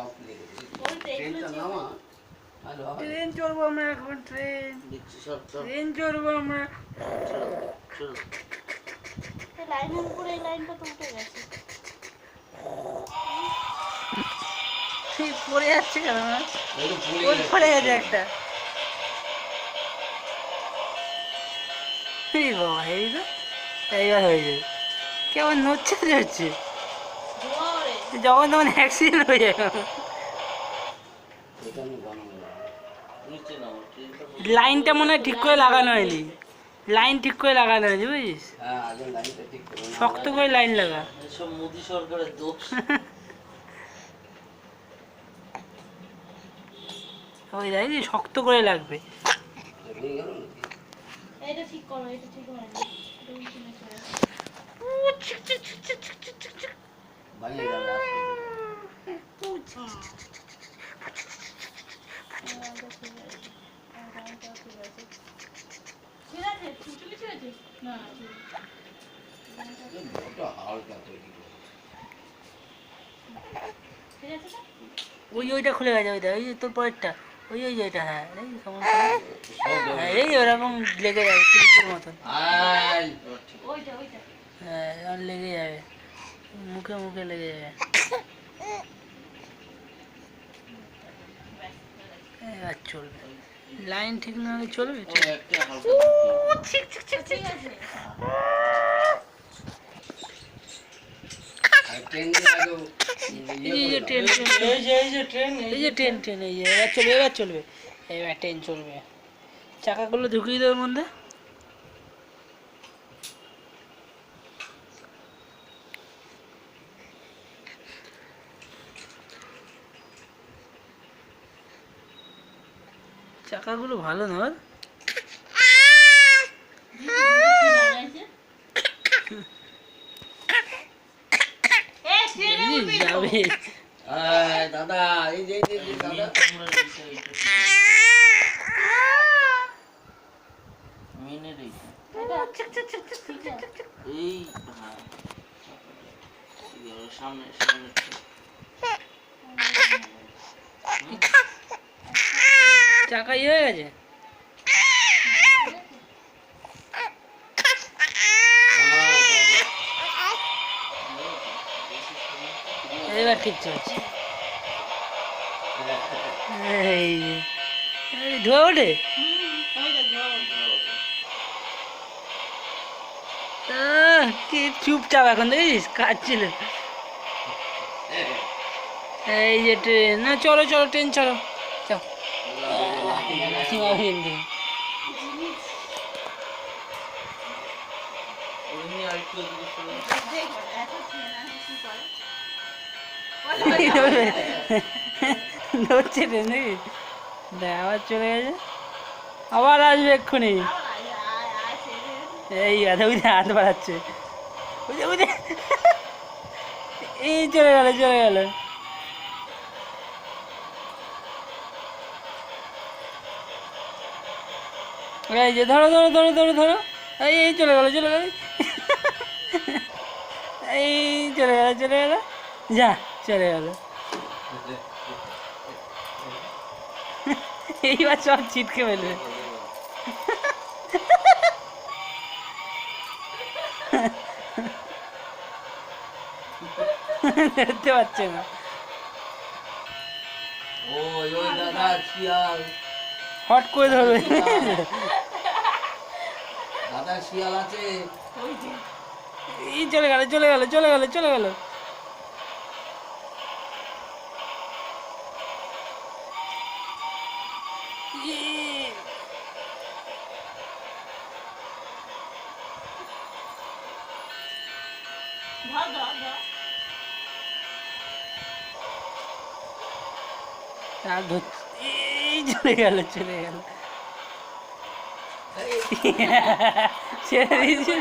সব লিখে দিয়েছি। ওই তো এগুলো ট্রেনটা নামা। ট্রেন চড়বো আমরা এখন ট্রেন। ট্রেন চড়বো আমরা। লাইনের উপরে লাইনটা তো উঠে গেছে। পড়ে যাচ্ছে কেন। পড়ে গেছে। একটা। বাবা কেমন নচ্ছে যখন তখন অ্যাক্সিডেন্ট হয়ে যাবে লাইনটা মনে হয় ঠিক করে লাগানো হয়নি। লাইন ঠিক করে লাগানো হয়নি বুঝিস? করো। শক্ত করে লাইন লাগা। মোদি সরকারের দোষ ওই দেখি শক্ত করে লাগবে? এটা ঠিক করো এটা ঠিক হয়নি গেছে। গেল? ওই ওইটা খুলে গেছে ওইটা ওই যে তোর পরেরটা ওই ওই ওইটা হ্যাঁ এই ওরকম লেগে যাবে মতন। হ্যাঁ লেগে যাবে মুখে মুখে লেগে যাবে। চলবে লাইন ঠিক না হলে চলবে? এই যে ট্রেন এই যে ট্রেন এই যে ট্রেন ট্রেন। এই যে এবার চলবে এবার চলবে। এবার ট্রেন চলবে। চাকাগুলো ঢুকিয়ে দেওয়ার মধ্যে। চাকাগুলো ভালো তো। যাবে। দাদা এই যে দাদা। এই হ্যাঁ। সামনে সামনে। চাকা ইয়ে হয়ে গেছে? এবার ঠিক চলছে ধোয়া ওঠে? কি চুপচাপ এখন দেখিস? কাজ এই যে ট্রেন। না, চলো চলো, ট্রেন চলো চলো। কি করে? ধরছে দেখি দেখ, আবার চলে গেছে আবার আসবে এক্ষুনি। এই আধা বুঝে হাত বাড়াচ্ছে। এই চলে গেল চলে গেল। এই যে ধরো ধরো ধরো ধরো ধরো। এই এই চলে গেল চলে গেল। এই চলে গেল চলে গেল। যা, চলে গেল। এইবার সব ছিটকে ফেলবে। ধরতে পারছে না। ওই দাদা হট করে ধরবে দাদা শিয়াল আছে এই চলে গেল চলে গেল চলে গেল চলে গেল ইয়ে। ধর, ধর, ধর। আর ধর- এই চলে গেল চলে গেল ছেড়ে দিয়েছে